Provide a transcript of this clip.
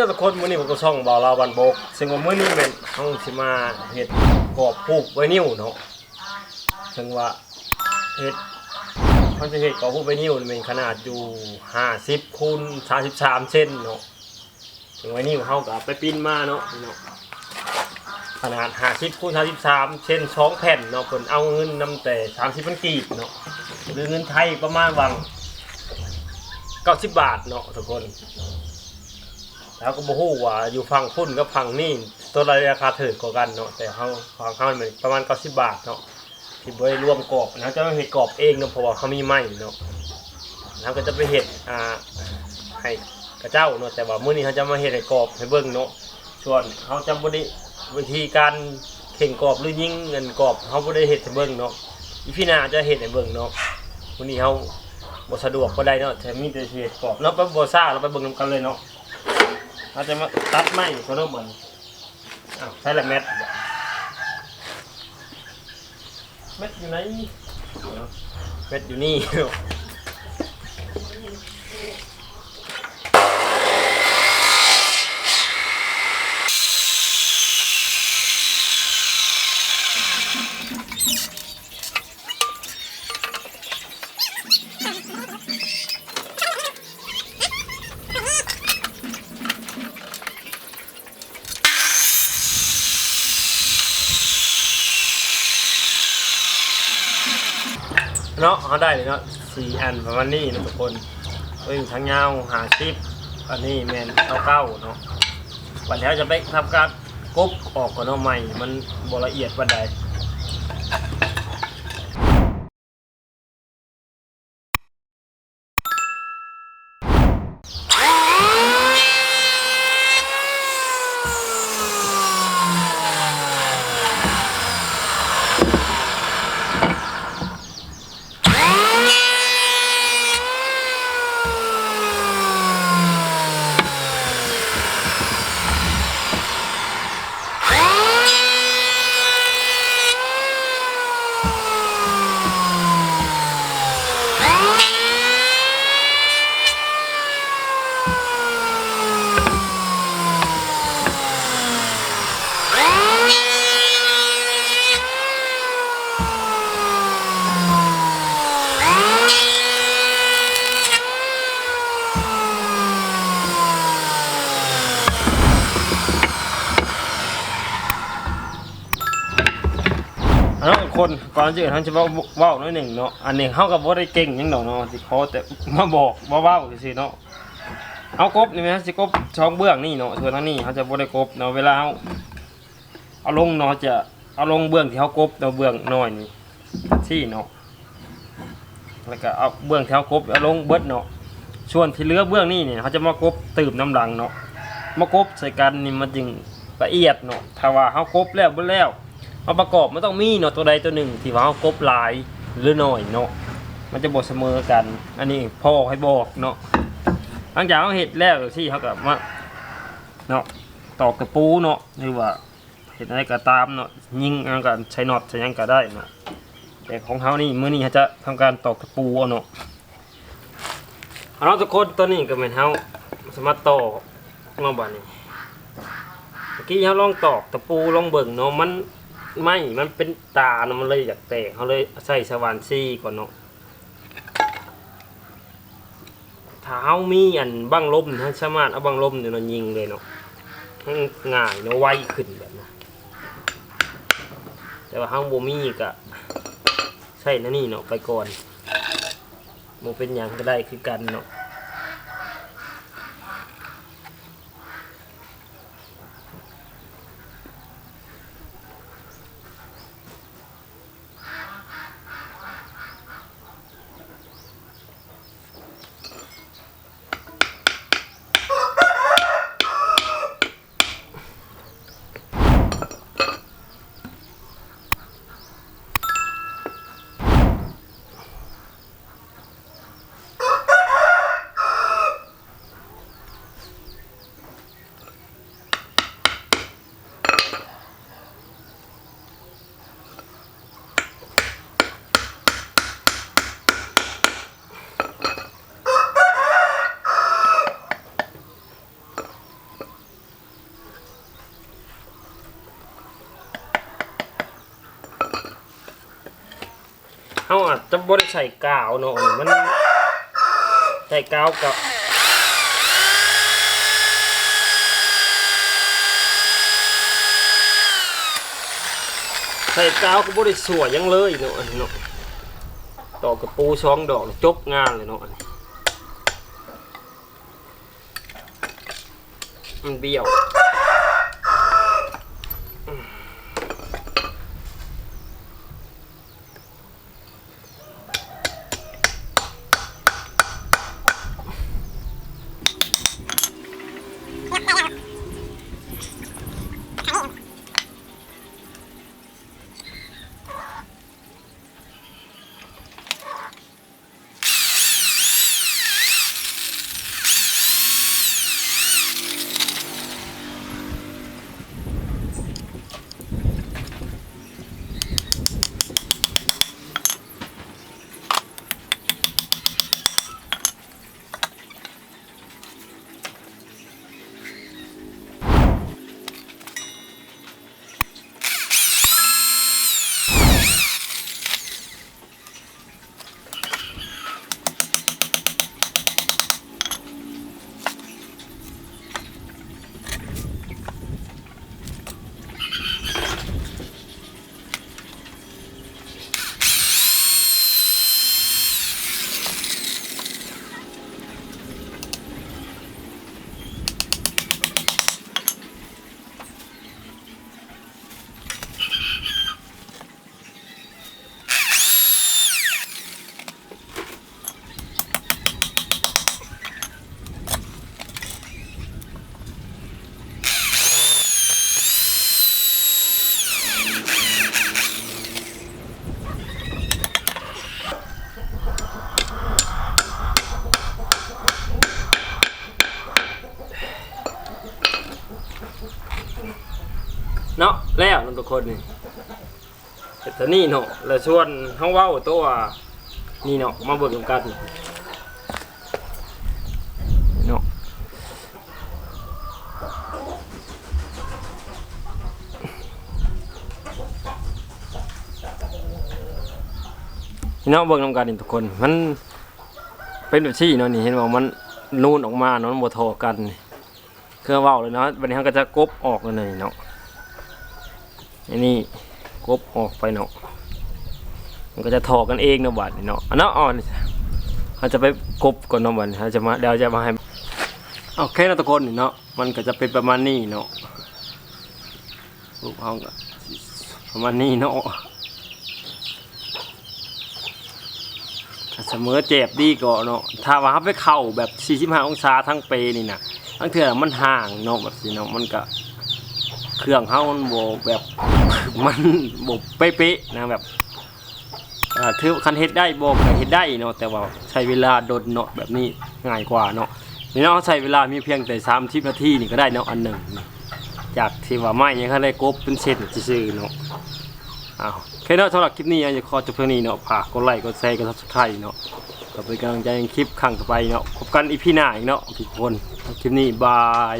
วัสดีทุกคนมื้อนี้ผมก็ช่องบ่าวลาวบันโบกซึ่งว่ามื้อนี้เป็นเฮาสิมาเฮ็ดกรอบผูกไว้นิ้วเนาะซึ่งว่าเฮ็ดเฮาจะเฮ็ดกรอบผูกไว้นิ้วนี่เป็นขนาดอยู่50คูณ33เซนเนาะซึ่งไว้นิ้วเฮาก็เอาไปปิ้นมาเนาะนี่เนาะขนาด50คูณ33เซนสองแผ่นเนาะเพิ่นเอาเงินนำแต่30มันกีบเนาะหรือเงินไทยประมาณวัง90บาทเนาะทุกคน แล้วก็บ่ฮู้ว่าอยู่ฝั่งพุ่นกับฝั่งนี่ตัวรายราคาถูกกว่ากันเนาะแต่เฮาฝั่งเฮามันประมาณ90บาทเนาะที่บ่ได้รวมกรอบนะจะมาเฮ็ดกรอบเองเนาะเพราะว่าเขามีไม้เนาะแล้วก็จะไปเฮ็ดอ่าให้กระเจ้าเนาะแต่ว่ามื้อนี้เขาจะมาเฮ็ดให้กรอบให้เบิ่งเนาะส่วนเขาจะบ่ได้วิธีการเข่งกรอบหรือยิงเงินกรอบเขาบ่ได้เฮ็ดให้เบิ่งเนาะอีพี่นาจะเฮ็ดให้เบิ่งเนาะมื้อนี้เฮาบ่สะดวกบ่ได้เนาะแต่มีแต่เฮ็ดกรอบเนาะไปบ่ซ่าเราไปเบิ่งนำกันเลยเนาะ เราจะมาตัดไม้ก็ต้องเหมือนอ้าวใช่ละเม็ดเม็ดอยู่ไหนเม็ดอยู่นี่ เนาะเขาได้เลยเนาะสี่อันประมาณนี้นะทุกคนเอ้ยทั้งเงาหาชิปอันนี้แมนเก้าเก้าเนาะวันนี้จะไปทำการกบออกก่อนเนาะใหม่ มันบละเอียดวันใด อันนั้น คนก่อนจะอื่นเขาจะเว้าเว้าหน้อยหนึ่งเนาะอันนี้เขากับว่าได้เก่งยังดอกเนาะสิขอแต่มาบอกว่าเว้าสิเนาะเอากบนี่ไหมสิกบช่องเบื้องนี่เนาะส่วนทางนี้เขาจะบ่ได้กบเนาะเวลาเอาเอาลงเนาะจะเอาลงเบื้องที่เขากบเนาะเบื้องน้อยนี่ที่เนาะแล้วก็เอาเบื้องที่เขากบเอาลงเบิดเนาะส่วนที่เหลือเบื้องนี่เนี่ยเขาจะมากบตื่มน้ำหลังเนาะมากบใส่กันนี่มันจึงละเอียดเนาะถ้าว่าเขากบแล้วเบ่แล้ว เอาประกอบมันต้องมีเนาะตัวใดตัวหนึ่งที่ว่าเขากบหลายหรือหน้อยเนาะมันจะบดเสมอกัน อันนี้พ่อให้บอกเนาะหลังจากเขาเห็ดแล้วที่เขากับมาเนาะตอกกระปูเนาะหรือว่าเห็ดอะไรก็ตามเนาะยิงอันกันใช้น็อตใช้ยังก็ได้เนาะแต่ของเขานี่มื้อนี้เขาจะทำการตอกกระปูเอาเนาะเอาเนาะทุกคนตัวนี้ก็เป็นเขาสามารถตอกเนาะบ้านี้เมื่อกี้เขาลองตอกตะปูลองเบิ่งเนาะมัน ไม่มันเป็นตานะมันเลยอยากแตกเขาเลยใส่สว่านซี่ก่อนเนาะถ้ามีอันบังลมถ้าสามารถเอาบังลมเนี่ยเนายิงเลยเนาะง่ายเนาะไวขึ้นแบบนะแต่ว่าเขางโบมีกะใส่นั่นนี่เนาะไปก่อนโมเป็นอย่างก็ได้คือกันเนาะ เอาจจะบ่ได้ใส่กาวเนาะมันใส่กาวกับใส่กาวก็บ่ได้สวยยังเลยเนาะเนาะตอกกระปูสองดอกจบงานเลยเนาะมันเบี้ยว แล้วนั่นทุกคนนี่แต่นนี้เนาะแล้วชวนเฮาเว้าตัวนี่เนาะมาเบิกนำกันเนาะนี่เนาะเบิกนำกันนี่ทุกคน มันเป็นแบบที่เนาะนี่เห็นว่ามันนูนออกมาเนาะมันบ่ทอกันนี่คือเว้าเลยเนาะบัดนี้เฮาก็จะกบออกเลยเนาะ อันนี้กบออกไปเนาะมันก็จะถอกันเองเนาะบัดเนาะอันนั้นอ่อนเขาจะไปกบก่อนเนาะบัดเขาจะมาเดี๋ยวจะมาให้โอเคนะทุกคนเนาะมันก็จะเป็นประมาณนี้เนาะรูปห้องก็ประมาณนี้เนาะเสมอเจ็บดีก็เนาะถ้าว่าเขาไปเข่าแบบ45องศาทั้งเปนี่นะทั้งเถื่อมันห่างเนาะแบบนี้เนาะมันก็เครื่องเฮามันโบแบบ มันโบเป๊ะๆนะแบบถือคันเฮ็ดได้โบก็เฮ็ดได้เนาะแต่ว่าใช้เวลาโดนเนาะแบบนี้ง่ายกว่าเนาะนี่เนาะใช้เวลามีเพียงแต่30นาทีนี่ก็ได้เนาะอันหนึ่งจากที่ว่าไม้ยังคันได้กบเป็นเส้นซื่อเนาะอ้าวโอเคเนาะสำหรับคลิปนี้อยากขอจบเพียงนี้เนาะฝากกดไลค์กดแชร์กด Subscribe เนาะก็เป็นกำลังใจในคลิปครั้งต่อไปเนาะพบกันอีพีหน้าอีกเนาะทุกคนคลิปนี้บาย